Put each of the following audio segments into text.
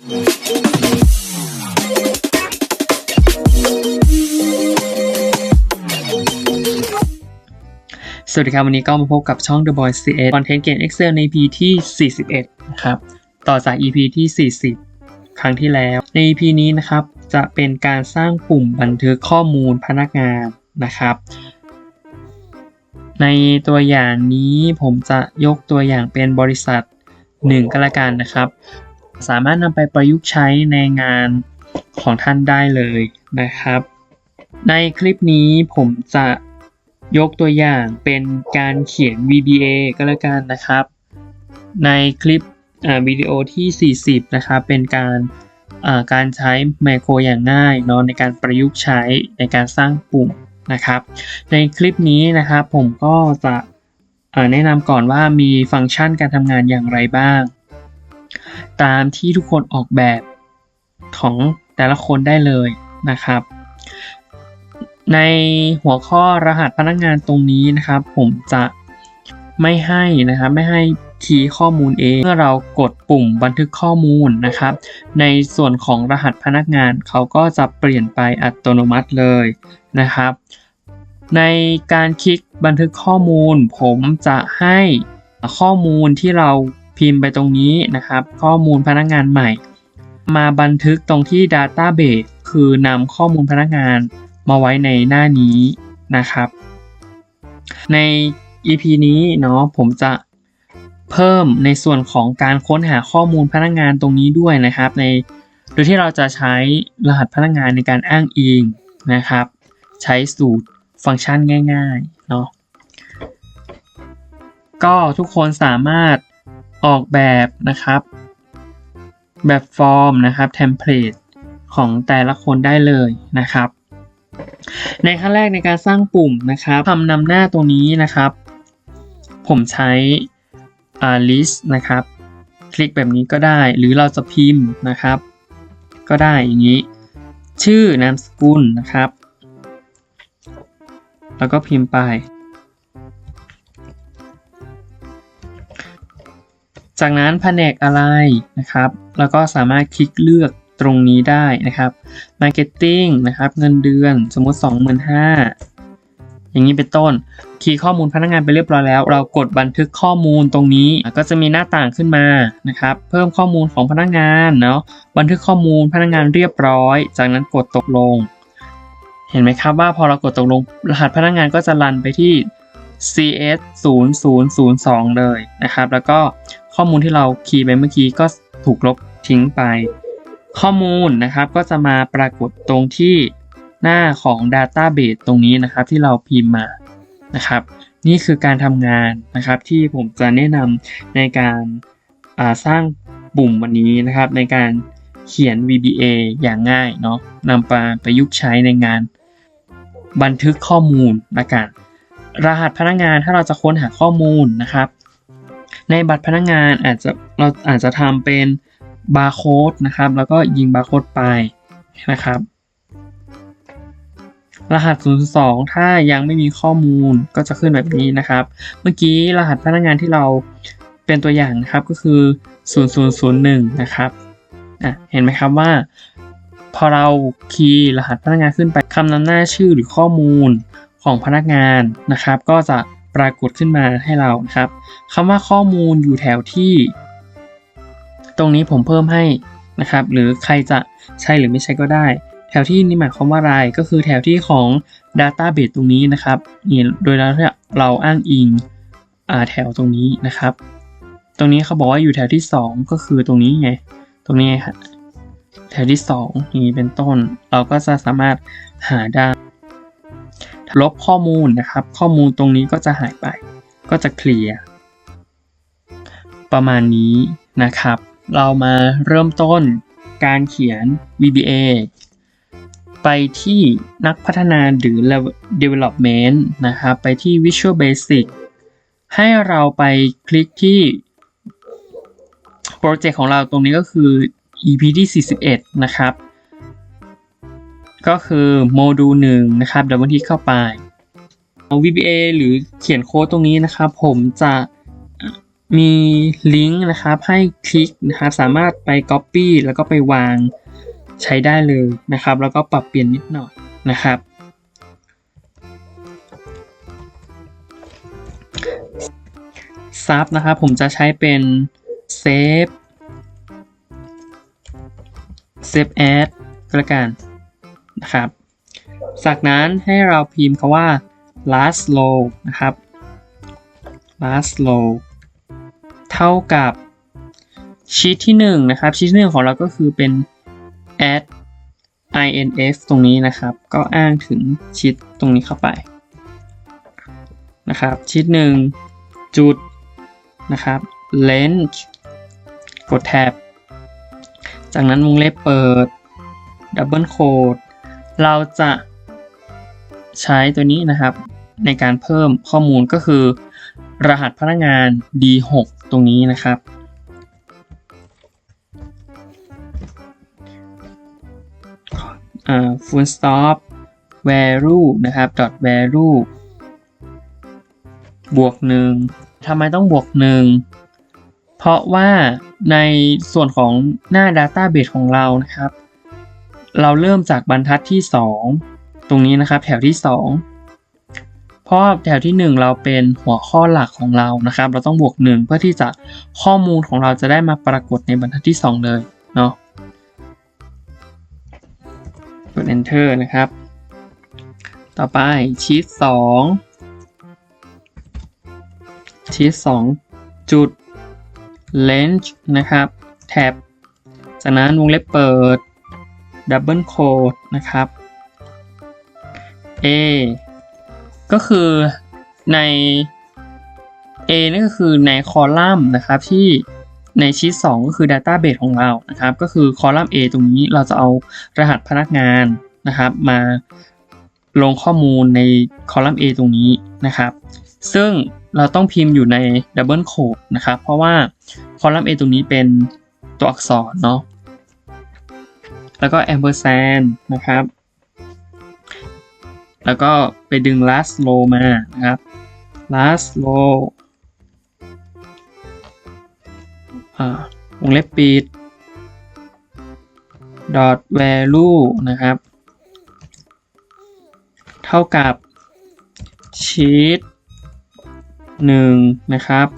สวัสดีครับ วันนี้ก็มาพบกับช่อง The Boy CS Content Gain Excel ใน EP ที่ 41 นะครับ ต่อจาก EP ที่ 40 ครั้งที่แล้ว ใน EP นี้นะครับ จะเป็นการสร้างปุ่มบันทึกข้อมูลพนักงานนะครับ ในตัวอย่างนี้ผมจะยกตัวอย่างเป็นบริษัท 1 ก็แล้วกันนะครับ สามารถนำไปประยุกต์ใช้ในงานของท่านได้เลยนะครับ ในคลิปนี้ผมจะยกตัวอย่างเป็นการเขียน VBA ก็แล้วกันนะครับ ในคลิปวิดีโอที่ 40 นะครับเป็นการการใช้ไมโครอย่างง่ายเนาะในการประยุกต์ใช้ในการสร้างปุ่มนะครับ ในคลิปนี้นะครับผมก็จะแนะนำก่อนว่ามีฟังก์ชันการทำงานอย่างไรบ้าง ตามที่ทุกคนออกแบบของแต่ละคนได้เลยนะครับ ในหัวข้อรหัสพนักงานตรงนี้นะครับ ผมจะไม่ให้นะครับไม่ให้คีย์ข้อมูลเองเมื่อเรากดปุ่มบันทึกข้อมูลนะครับ ในส่วนของรหัสพนักงานเขาก็จะเปลี่ยนไปอัตโนมัติเลยนะครับ ในการคลิกบันทึกข้อมูล ผมจะให้ข้อมูลที่เรา พิมพ์ไปตรงนี้นะครับ ข้อมูลพนักงานใหม่ มาบันทึกตรงที่ Database คือนำข้อมูลพนักงานมาไว้ในหน้านี้นะครับ ใน EP นี้เนาะผมจะเพิ่มในส่วนของการค้นหาข้อมูลพนักงานตรงนี้ด้วยนะครับ ในโดยที่เราจะใช้รหัสพนักงานในการอ้างอิงนะครับ ใช้สูตรฟังก์ชันง่ายๆเนาะก็ทุกคนสามารถ ออกแบบนะครับ แบบฟอร์มนะครับเทมเพลตของแต่ละคนได้เลยนะครับ ในขั้นแรกในการสร้างปุ่มนะครับคำนำหน้าตรงนี้นะครับ ผมใช้ list นะครับ คลิกแบบนี้ก็ได้ หรือเราจะพิมพ์นะครับ ก็ได้อย่างนี้ ชื่อนามสกุลนะครับ แล้วก็พิมพ์ไป จากนั้นแผนกอะไรนะครับ แล้วก็สามารถคลิกเลือกตรงนี้ได้นะครับ Marketing นะครับเงินเดือนสมมติ 25,000 อย่างนี้เป็นต้น คีย์ข้อมูลพนักงานไปเรียบร้อยแล้ว เรากดบันทึกข้อมูลตรงนี้ก็จะมีหน้าต่างขึ้นมานะครับ เพิ่มข้อมูลของพนักงานเนาะบันทึกข้อมูลพนักงานเรียบร้อย จากนั้นกดตกลง เห็นไหมครับว่าพอเรากดตกลง รหัสพนักงานก็จะรันไปที่ CS 0002 เลยนะครับ แล้วก็ข้อมูลที่เราคีย์ไปเมื่อกี้ก็ถูกลบทิ้งไป ข้อมูลนะครับก็จะมาปรากฏตรงที่หน้าของ Database ตรงนี้นะครับที่เราพิมพ์มานะครับ นี่คือการทำงานนะครับที่ผมจะแนะนำในการสร้างปุ่มวันนี้นะครับ ในการเขียน VBA อย่างง่ายเนาะนำไปประยุกต์ใช้ในงานบันทึกข้อมูลละกัน รหัสพนักงานถ้าเราจะค้นหาข้อมูลนะครับ ในบัตรพนักงานอาจจะเราอาจจะทำเป็นบาร์โค้ดนะครับ แล้วก็ยิงบาร์โค้ดไปนะครับ รหัส 02 ถ้ายังไม่มีข้อมูลก็จะขึ้นแบบนี้นะครับ เมื่อกี้รหัสพนักงานที่เราเป็นตัวอย่างนะครับก็คือ 0001 นะครับอะเห็นไหมครับว่า พอเราคีย์รหัสพนักงานขึ้นไปคำนำหน้าชื่อหรือข้อมูล ของพนักงานนะครับ ก็จะปรากฏขึ้นมาให้เรานะครับคำว่าข้อมูลอยู่แถวที่ ตรงนี้ผมเพิ่มให้นะครับ หรือใครจะใช้หรือไม่ใช้ก็ได้ แถวที่นี่หมายความว่าอะไรก็คือแถวที่ของ Database ตรงนี้นะครับนี่โดยเราเราอ้างอิงแถวตรงนี้นะครับ ตรงนี้เขาบอกว่าอยู่แถวที่ 2 ก็คือตรงนี้ไงตรงนี้ครับแถวที่ 2 นี้เป็นต้น เราก็จะสามารถหาได้ ลบข้อมูลนะครับ ข้อมูลตรงนี้ก็จะหายไป ก็จะเคลียร์ประมาณนี้นะครับ เรามาเริ่มต้นการเขียน VBA ไปที่นักพัฒนาหรือ development นะครับ ไปที่ Visual Basic ให้เราไปคลิกที่โปรเจกต์ของเราตรงนี้ก็คือ EP ที่ 41 นะครับ ก็คือโมดูลหนึ่งนะครับดับเบิลคลิกเข้าไป VBA หรือเขียนโค้ดตรงนี้นะครับ ผมจะมีลิงก์นะครับให้คลิกนะครับสามารถไป Copy แล้วก็ไปวางใช้ได้เลยนะครับ แล้วก็ปรับเปลี่ยนนิดหน่อยนะครับ ซับนะครับผมจะใช้เป็นเซฟเซฟแอดก็แล้วกัน นะครับ จากนั้นให้เราพิมพ์คาว่า last low นะครับ last low เท่ากับชีตที่1นะครับชีตที่1ของเราก็คือเป็น add inf ตรงนี้นะครับ ก็อ้างถึงชีตตรงนี้เข้าไปนะครับชีตหนึ่งจุดนะครับ length กดแท็บจากนั้นวงเล็บเปิด double quote เราจะใช้ตัวนี้นะครับ ในการเพิ่มข้อมูลก็คือ รหัสพนักงาน D6 ตรงนี้นะครับ full stop value นะครับ dot value บวกหนึ่งทำไมต้องบวกหนึ่งเพราะว่าในส่วนของหน้า Database ของเรานะครับ เราเริ่มจากบรรทัดที่ 2 ตรงนี้นะครับแถวที่ 2 เพราะแถวที่ 1 เราเป็นหัวข้อหลักของเรานะครับ เราต้องบวก 1 เพื่อที่จะข้อมูลของเราจะได้มาปรากฏในบรรทัดที่ 2 เลยเนาะกด enter นะครับ ต่อไปชีต2ชีต2จุด length นะครับ แท็บจากนั้นวงเล็บเปิด double quote นะครับ A ก็คือใน A นี่ก็คือในคอลัมน์นะครับที่ในชีต2ก็คือ Database ของเรานะครับ ก็คือคอลัมน์ A ตรงนี้เราจะเอารหัสพนักงานนะครับมาลงข้อมูลในคอลัมน์ A ตรงนี้นะครับ ซึ่งเราต้องพิมพ์อยู่ใน Double Quote นะครับ เพราะว่าคอลัมน์ A ตรงนี้เป็นตัวอักษรเนาะ แล้วก็ ampersand นนะครับ แล้วก็ไปดึง last row มานะครับ last row อ่าวงเล็บปิด dot value นะครับ เท่ากับ sheet 1 นะครับ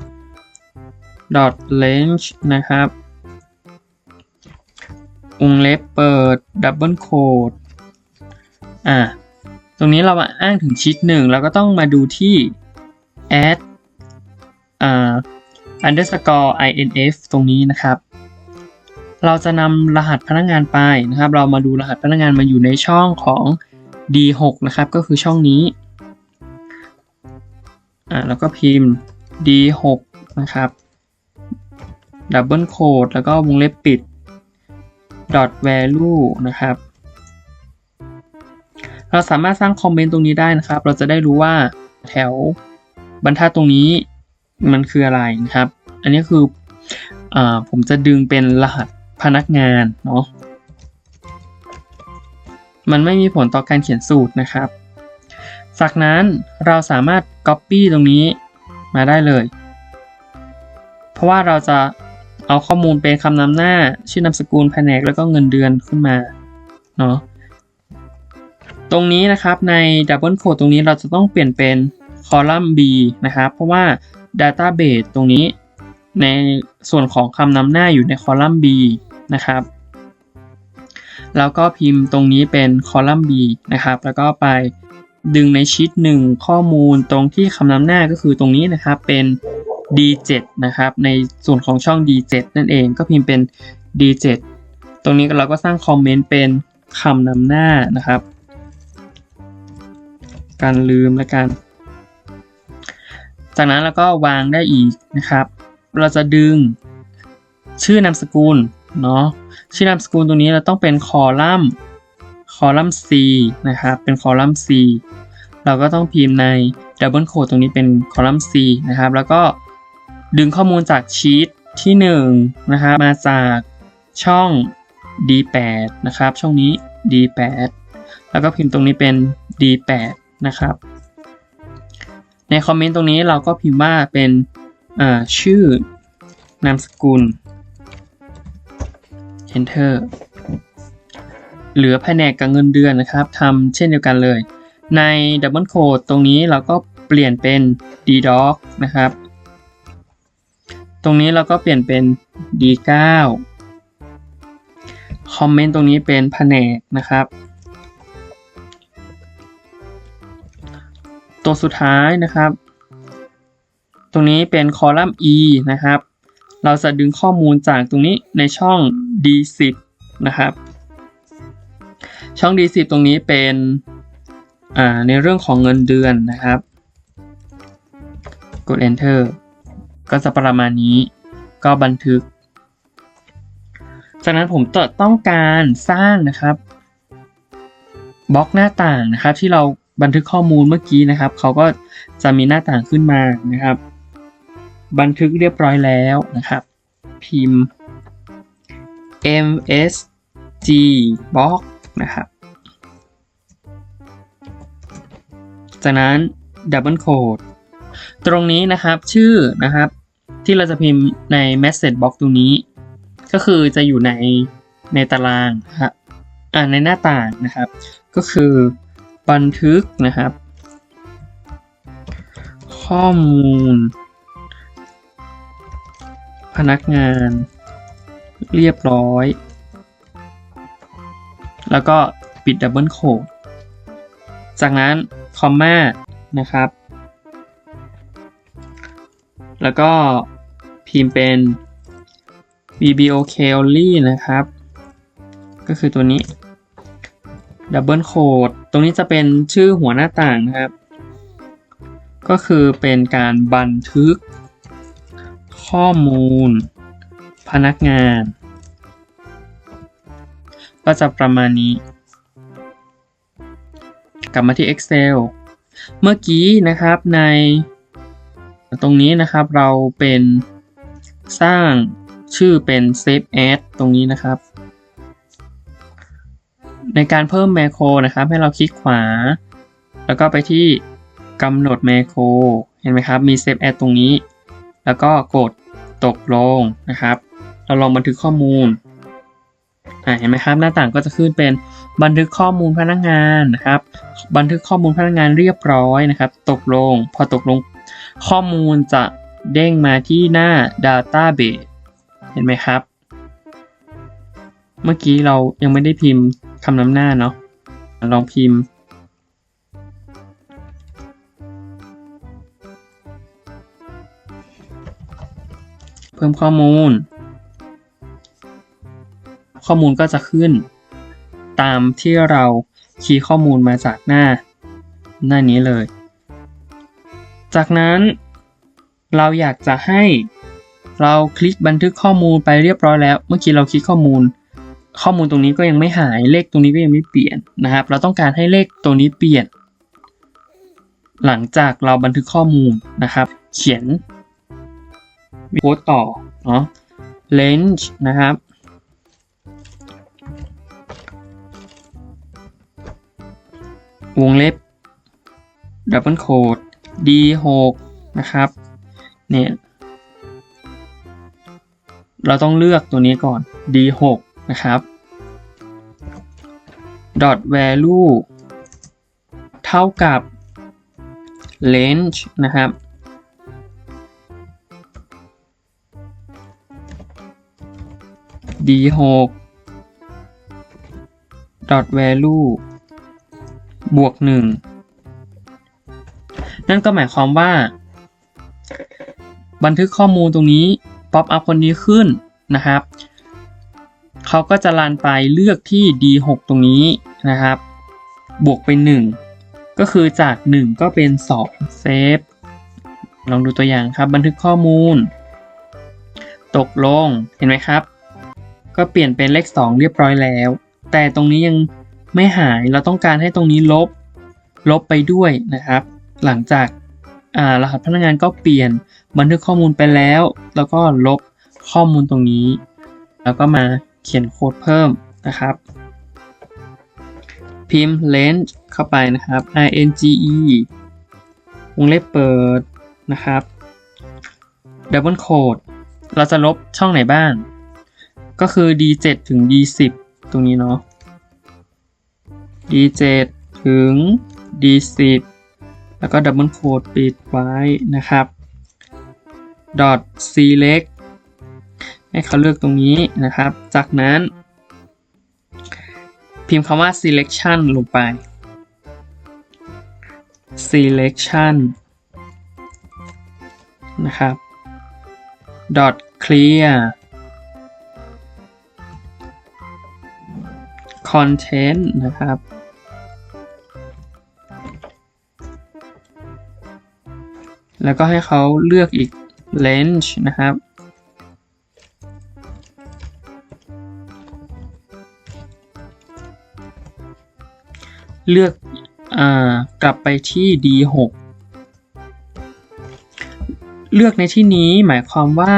dot length นะครับ วงเล็บเปิด double quote อ่าตรงนี้เรามาอ้างถึงชีตหนึ่งเราก็ต้องมาดูที่ add อ่า underscore inf ตรงนี้นะครับ เราจะนำรหัสพนักงานไปนะครับ เรามาดูรหัสพนักงานมาอยู่ในช่องของ d6 นะครับ ก็คือช่องนี้อ่าแล้วก็พิมพ์ d6 นะครับ double quote แล้วก็วงเล็บปิด dot value นะครับ เราสามารถสร้างคอมเมนต์ตรงนี้ได้นะครับ เราจะได้รู้ว่าแถวบรรทัดตรงนี้มันคืออะไรนะครับ อันนี้คืออผมจะดึงเป็นรหัสพนักงานเนาะ มันไม่มีผลต่อการเขียนสูตรนะครับ จากนั้นเราสามารถ Copy ตรงนี้มาได้เลย เพราะว่าเราจะ เอาข้อมูลเป็นคำนำหน้า ชื่อนามสกุลแผนกแล้วก็เงินเดือนขึ้นมาเนาะตรงนี้นะครับใน Double Quote ตรงนี้เราจะต้องเปลี่ยนเป็นคอลัมน์ B นะครับ เพราะว่า Database ตรงนี้ในส่วนของคำนำหน้าอยู่ในคอลัมน์ B นะครับแล้วก็พิมพ์ตรงนี้เป็นคอลัมน์ B นะครับ แล้วก็ไปดึงในชีตหนึ่งข้อมูลตรงที่คำนำหน้าก็คือตรงนี้นะครับเป็น D7 นะครับ ในส่วนของช่อง D7 นั่นเองก็พิมพ์เป็น D7 ตรงนี้เราก็สร้างคอมเมนต์เป็นคำนำหน้านะครับ การลืมและกัน จากนั้นเราก็วางได้อีกนะครับ เราจะดึงชื่อนามสกุลเนาะชื่อนามสกุลตรงนี้เราต้องเป็นคอลัมน์คอลัมน์ C นะครับ เป็นคอลัมน์ C เราก็ต้องพิมพ์ใน Double Quote ตรงนี้เป็นคอลัมน์ C นะครับ แล้วก็ ดึงข้อมูลจากชีตที่1นะครับมาจากช่อง D8 นะครับ ช่องนี้ D8 แล้วก็พิมพ์ตรงนี้เป็น D8 นะครับ ในคอมเมนต์ตรงนี้เราก็พิมพ์ว่าเป็นอ่าชื่อนามสกุล enter เหลือแผนกกับเงินเดือนนะครับทำเช่นเดียวกันเลย ใน Double Code ตรงนี้เราก็เปลี่ยนเป็น ddoc นะครับ ตรงนี้เราก็เปลี่ยนเป็น d9 คอมเมนต์ตรงนี้เป็นแผนกนะครับ ตัวสุดท้ายนะครับ ตรงนี้เป็นคอลัมน์ e นะครับ เราจะดึงข้อมูลจากตรงนี้ในช่อง d10 นะครับ ช่อง d10 ตรงนี้เป็นในเรื่องของเงินเดือนนะครับ กด enter ก็จะประมาณนี้ ก็บันทึก จากนั้นผมจะต้องการสร้างนะครับบล็อกหน้าต่างนะครับ ที่เราบันทึกข้อมูลเมื่อกี้นะครับเขาก็จะมีหน้าต่างขึ้นมานะครับ บันทึกเรียบร้อยแล้วนะครับ พิมพ์ msg box นะครับ จากนั้น double code ตรงนี้นะครับชื่อนะครับ ที่เราจะพิมพ์ใน message box ตรงนี้ ก็คือจะอยู่ในในตารางนะครับอ่าในหน้าต่างนะครับ ก็คือบันทึกนะครับ ข้อมูล พนักงาน เรียบร้อย แล้วก็ปิดดับเบิลโคดจากนั้นคอมมานะครับ แล้วก็ พิมพ์เป็น bbok only นะครับ ก็คือตัวนี้ ดับเบิลโคดตรงนี้จะเป็นชื่อหัวหน้าต่างนะครับ ก็คือเป็นการบันทึก ข้อมูล พนักงาน ก็จะประมาณนี้ กลับมาที่ Excel เมื่อกี้นะครับใน ตรงนี้นะครับเราเป็น สร้างชื่อเป็น save as ตรงนี้นะครับ ในการเพิ่มแมโครนะครับ ให้เราคลิกขวา แล้วก็ไปที่กำหนดแมโครเห็นไหมครับ มี save as ตรงนี้ แล้วก็กดตกลงนะครับ เราลองบันทึกข้อมูลอ่าเห็นไหมครับ หน้าต่างก็จะขึ้นเป็นบันทึกข้อมูลพนักงานนะครับ บันทึกข้อมูลพนักงานเรียบร้อยนะครับ ตกลง พอตกลงข้อมูลจะ เด้งมาที่หน้า Database เห็นไหมครับ เมื่อกี้เรายังไม่ได้พิมพ์คำนำหน้าเนาะลองพิมพ์ เพิ่มข้อมูล ข้อมูลก็จะขึ้น ตามที่เราคีย์ข้อมูลมาจากหน้า หน้านี้เลย จากนั้น เราอยากจะให้เราคลิกบันทึกข้อมูลไปเรียบร้อยแล้ว เมื่อกี้เราคลิกข้อมูล ข้อมูลตรงนี้ก็ยังไม่หายเลขตรงนี้ก็ยังไม่เปลี่ยนนะครับ เราต้องการให้เลขตรงนี้เปลี่ยน หลังจากเราบันทึกข้อมูลนะครับ เขียนโค้ดต่อเนาะ range นะครับ วงเล็บ double code d6 นะครับ เนี่ยเราต้องเลือกตัวนี้ก่อน d6 นะครับ dot value เท่ากับ range นะครับ d6 dot value บวกหนึ่งนั่นก็หมายความว่า บันทึกข้อมูลตรงนี้ป๊อปอัพคนนี้ขึ้นนะครับเขาก็จะลันไปเลือกที่ D6 ตรงนี้นะครับ บวกไป1ก็คือจาก 1 ก็เป็น 2 เซฟ ลองดูตัวอย่างครับ บันทึกข้อมูล ตกลง เห็นไหมครับ ก็เปลี่ยนเป็นเลข 2 เรียบร้อยแล้ว แต่ตรงนี้ยังไม่หาย เราต้องการให้ตรงนี้ลบ ลบไปด้วยนะครับ หลังจาก อ่ารหัสพนักงานก็เปลี่ยนบันทึกข้อมูลไปแล้ว แล้วก็ลบข้อมูลตรงนี้ แล้วก็มาเขียนโค้ดเพิ่มนะครับ พิมพ์ range เข้าไปนะครับ ringe วงเล็บเปิดนะครับ double code เราจะลบช่องไหนบ้าง ก็คือ d7 ถึง d10 ตรงนี้เนาะ d7 ถึง d10 แล้วก็ double code ปิดไว้นะครับ dot select ให้เขาเลือกตรงนี้นะครับ จากนั้น พิมพ์คำว่า selection ลงไป selection นะครับ dot clear content นะครับ แล้วก็ให้เขาเลือกอีก range นะครับ เลือกอ่ากลับไปที่ D6 เลือกในที่นี้หมายความว่า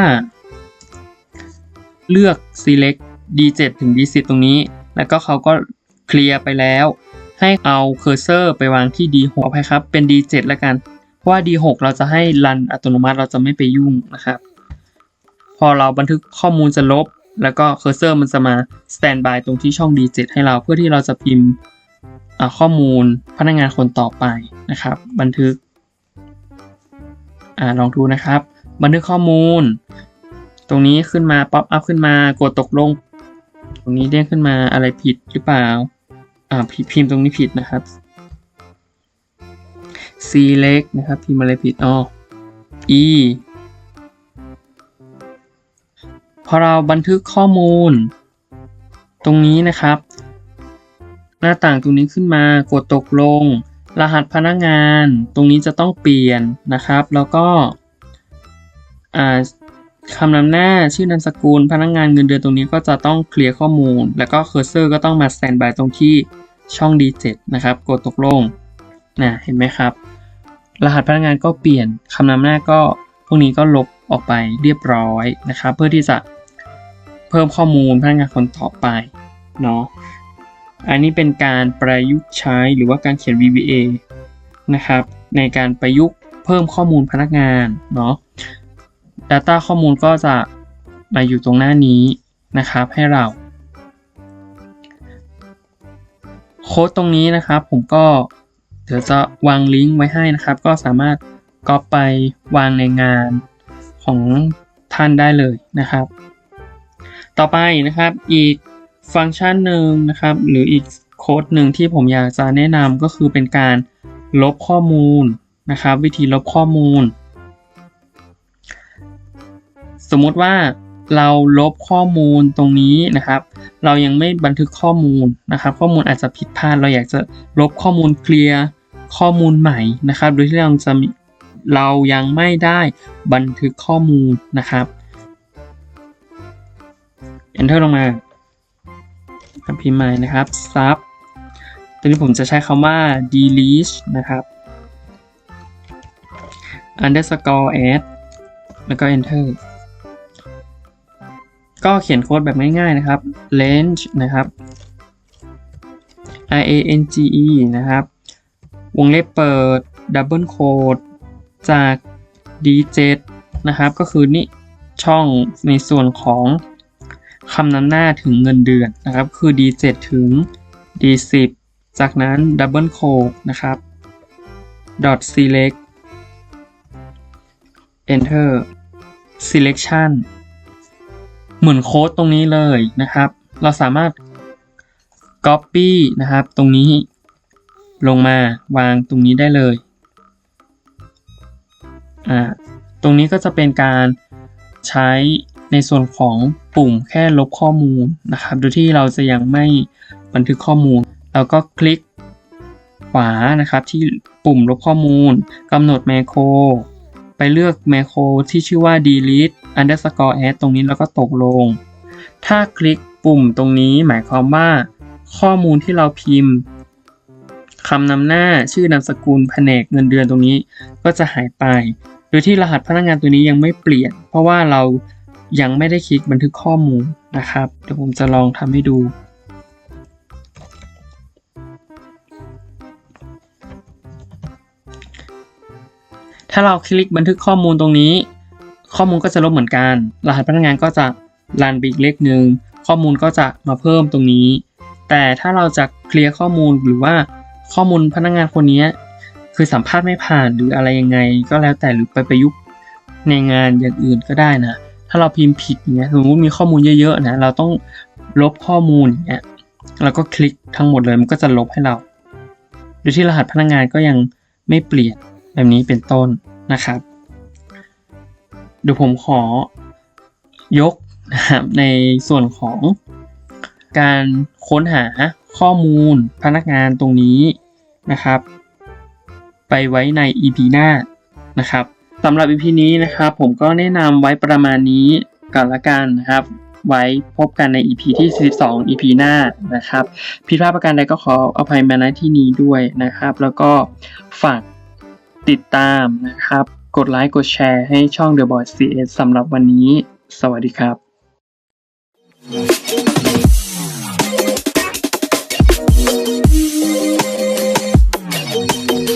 เลือก select D7 ถึง D10 ตรงนี้ แล้วก็เขาก็เคลียร์ไปแล้ว ให้เอาเคอร์เซอร์ไปวางที่ D6 ไปครับ เป็น D7 แล้วกัน เพราะว่า D6 เราจะให้รันอัตโนมัติเราจะไม่ไปยุ่งนะครับ พอเราบันทึกข้อมูลจะลบ แล้วก็เคอร์เซอร์มันจะมา stand by ตรงที่ช่อง D7 ให้เราเพื่อที่เราจะพิมพ์ข้อมูลพนักงานคนต่อไปนะครับ บันทึกอลองดูนะครับ บันทึกข้อมูล ตรงนี้ขึ้นมาป๊อปอัพขึ้นมากดตกลง ตรงนี้เด้งขึ้นมาอะไรผิดหรือเปล่าอ่าพิมพ์ตรงนี้ผิดนะครับ select นะครับพิมพ์อะไรผิดอ๋อ e พอเราบันทึกข้อมูล ตรงนี้นะครับ หน้าต่างตรงนี้ขึ้นมากดตกลง รหัสพนักงาน ตรงนี้จะต้องเปลี่ยนนะครับ แล้วก็คำนำหน้าชื่อนามสกุลพนักงานเงินเดือนตรงนี้ก็จะต้องเคลียร์ข้อมูล แล้วก็เคอร์เซอร์ก็ต้องมาสแตนบายตรงที่ช่อง D7 นะครับ กดตกลงนะเห็นไหมครับ รหัสพนักงานก็เปลี่ยนคำนำหน้าก็พวกนี้ก็ลบออกไปเรียบร้อยนะครับ เพื่อที่จะเพิ่มข้อมูลพนักงานคนต่อไปเนาะอันนี้เป็นการประยุกต์ใช้หรือว่าการเขียน VBA นะครับ ในการประยุกต์เพิ่มข้อมูลพนักงานเนาะ Data ข้อมูลก็จะมาอยู่ตรงหน้านี้นะครับให้เรา โค้ดตรงนี้นะครับผมก็ เดี๋ยวจะวางลิงก์ไว้ให้นะครับ ก็สามารถก๊อปไปวางในงานของท่านได้เลยนะครับ ต่อไปนะครับอีกฟังก์ชันหนึ่งนะครับ หรืออีกโค้ดหนึ่งที่ผมอยากจะแนะนำก็คือเป็นการลบข้อมูลนะครับ วิธีลบข้อมูล สมมติว่าเราลบข้อมูลตรงนี้นะครับ เรายังไม่บันทึกข้อมูลนะครับ ข้อมูลอาจจะผิดพลาดเราอยากจะลบข้อมูลเคลียร์ ข้อมูลใหม่นะครับ โดยที่เราจะมีเรายังไม่ได้บันทึกข้อมูลนะครับ enter ลงมาพิมพ์ใหม่นะครับ sub ตัวนี้ผมจะใช้คำว่า delete นะครับ underscore add แล้วก็ enter ก็เขียนโค้ดแบบง่ายๆนะครับ range นะครับ r a n g e นะครับ วงเล็บเปิด double code จาก d7 นะครับ ก็คือนี่ช่องในส่วนของคำนำหน้าถึงเงินเดือนนะครับ คือ d7 ถึง d10 จากนั้น double code นะครับ dot select enter selection เหมือนโค้ดตรงนี้เลยนะครับ เราสามารถ copy นะครับ ตรงนี้ ลงมาวางตรงนี้ได้เลยอ่าตรงนี้ก็จะเป็นการใช้ในส่วนของปุ่มแค่ลบข้อมูลนะครับโดยที่เราจะยังไม่บันทึกข้อมูลเราก็คลิกขวานะครับที่ปุ่มลบข้อมูลกำหนดแมโครไปเลือกแมโครที่ชื่อว่า delete underscore add ตรงนี้แล้วก็ตกลง ถ้าคลิกปุ่มตรงนี้หมายความว่าข้อมูลที่เราพิมพ์ คำนำหน้าชื่อนามสกุลแผนกเงินเดือนตรงนี้ก็จะหายไป โดยที่รหัสพนักงานตัวนี้ยังไม่เปลี่ยน เพราะว่าเรายังไม่ได้คลิกบันทึกข้อมูลนะครับ เดี๋ยวผมจะลองทำให้ดูถ้าเราคลิกบันทึกข้อมูลตรงนี้ ข้อมูลก็จะลบเหมือนกัน รหัสพนักงานก็จะรันไปอีกเลขหนึ่งข้อมูลก็จะมาเพิ่มตรงนี้ แต่ถ้าเราจะเคลียร์ข้อมูลหรือว่า ข้อมูลพนักงานคนนี้คือสัมภาษณ์ไม่ผ่านหรืออะไรยังไง ก็แล้วแต่หรือไปประยุกต์ในงานอย่างอื่นก็ได้นะ ถ้าเราพิมพ์ผิดอย่างเงี้ยสมมติมีข้อมูลเยอะๆนะเราต้องลบข้อมูลอย่างเงี้ยเราก็คลิกทั้งหมดเลยมันก็จะลบให้เราโดยที่รหัสพนักงานก็ยังไม่เปลี่ยนแบบนี้เป็นต้นนะครับ เดี๋ยวผมขอยกนะครับในส่วนของการค้นหา ข้อมูลพนักงานตรงนี้นะครับ ไปไว้ใน EP หน้านะครับสำหรับ EP นี้นะครับ ผมก็แนะนำไว้ประมาณนี้ก่อนละกันนะครับ ไว้พบกันใน EP ที่42 EP หน้านะครับผิดพลาดประการใดก็ขออภัยมาณที่นี้ด้วยนะครับ แล้วก็ฝากติดตามนะครับ กดไลค์กดแชร์ให้ช่อง The Boy CS สำหรับวันนี้ สวัสดีครับ